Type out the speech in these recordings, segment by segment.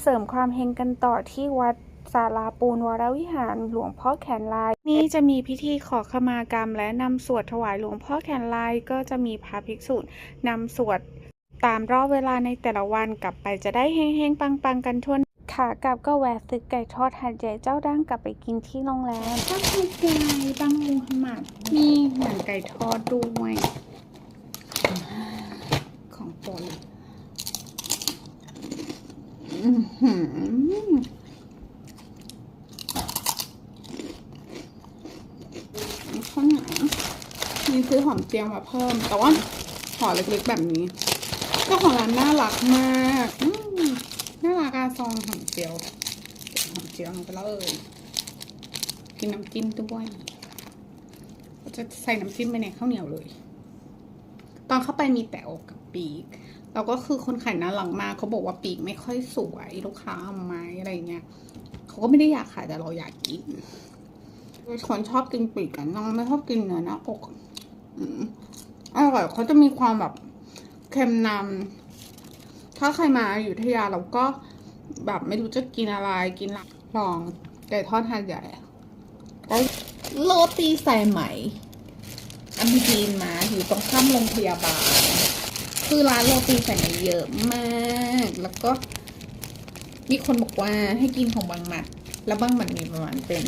เสริมความเฮงกันต่อที่วัดศาลาปูนวรวิหารหลวงพ่อแขนลาย นี่จะมีพิธีขอขมากรรม และนำสวดถวายหลวงพ่อแขนลาย ก็จะมีพระภิกษุนำสวดตามรอบเวลาในแต่ละวันกลับไปจะได้เฮงๆปังๆกันทั่วขากลับก็แวะซื้อไก่ทอดหัดใหญ่เจ้าดั้งกลับไปกินที่โรงแรมตั้งไก่ตั้งมูฮัมหมัดมีหนังไก่ทอดด้วย ของโปรดเลยอื้อหือ ข้าวหนียวมีซื้อหอมเจียวมาเพิ่ม แต่ว่าห่อเล็กๆแบบนี้เจ้าของร้านน่ารักมากมน่ารักอะซองหอมเจียวหอมเจียวลงไปเลยกินน้ำจิ้มด้วยจะใส่น้ำจิ้มไปในข้าวเหนียวเลย ตอนเข้าไปมีแต่อกกับปีก แล้วก็คือคนขายน่ารักมากเขาบอกว่าปีกไม่ค่อยสวยลูกค้าเอาไหมอะไรเงี้ยเขาก็ไม่ได้อยากขายแต่เราอยากกินคนชอบกินปีกกันน้องไม่ชอบกินเนื้อหน้าอกอร่อยเขาจะมีความแบบเค็มนำถ้าใครมาอยู่ทยาเราก็แบบไม่รู้จะกินอะไรกินละลองไก่ทอดทานใหญ่โรตีใส่ไหมอันที่จีนมาอยู่ตรงข้ามโรงพยาบาล คือร้านโรตีใส่ไหมเยอะมาก แล้วก็ มีคนบอกว่าให้กินของบางหมัด แล้วบางหมัดมีประมาณเป็น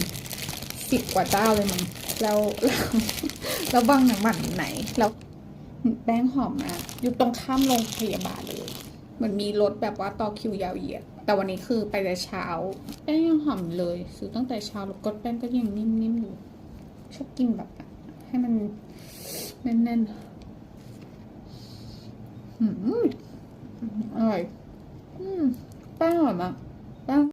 สิบกว่าเจ้าเลยมั้งแล้วแล้วแล้วบางหมัดไหน แล้วแป้งหอมมากอยู่ตรงข้ามโรงพยาบาลเลยมันมีรถแบบว่าต่อคิวยาวเหยียด แต่วันนี้คือไปแต่เช้า แป้งยังหอมเลย ซื้อตั้งแต่เช้าแล้วก็แป้งก็ยังนิ่มๆอยู่ ชอบกินแบบให้มันแน่นๆ อืมอร่อย อืมแป้งอร่อยมากแป้ง